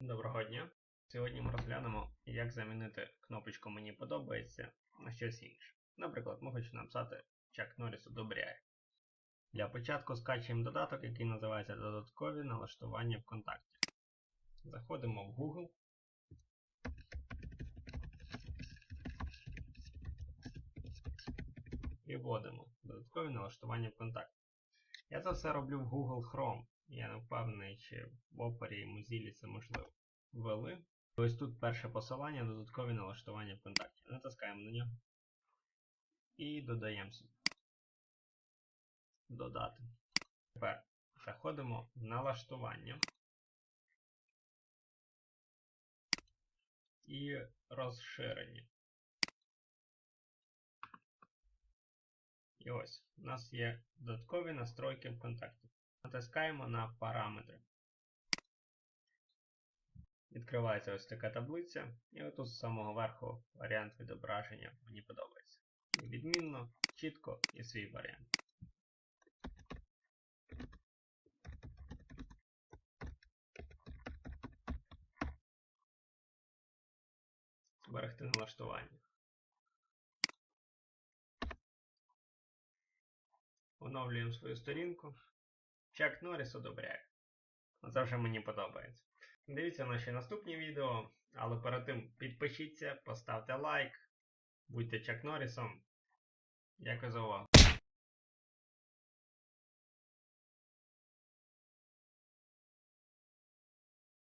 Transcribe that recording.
Доброго дня! Сьогодні ми розглянемо, як замінити кнопочку Мені подобається на щось інше. Наприклад, ми хочемо написати Чак Норріс одобряє. Для початку скачуємо додаток, який називається Додаткові налаштування ВКонтакті. Заходимо в Google. І вводимо додаткові налаштування ВКонтакті. Я це все роблю в Google Chrome. Я не впевнений, чи в Opera і Mozilla це можливо. Ввели. Ось тут перше посилання, додаткові налаштування ВКонтакті. Натискаємо на нього. І додаємо собі. Додати. Тепер заходимо в налаштування. І розширення. І ось, у нас є додаткові настройки ВКонтакті. Натискаємо на параметри. Відкривається ось така таблиця, і отут з самого верху варіант відображення мені подобається. Відмінно, чітко і свій варіант. Зберегти налаштування. Оновлюємо свою сторінку. Чак Норріс одобряє. Це вже мені подобається. Дивіться наші наступні відео, але перед тим підпишіться, поставте лайк, будьте Чак Норрісом. Дякую за увагу.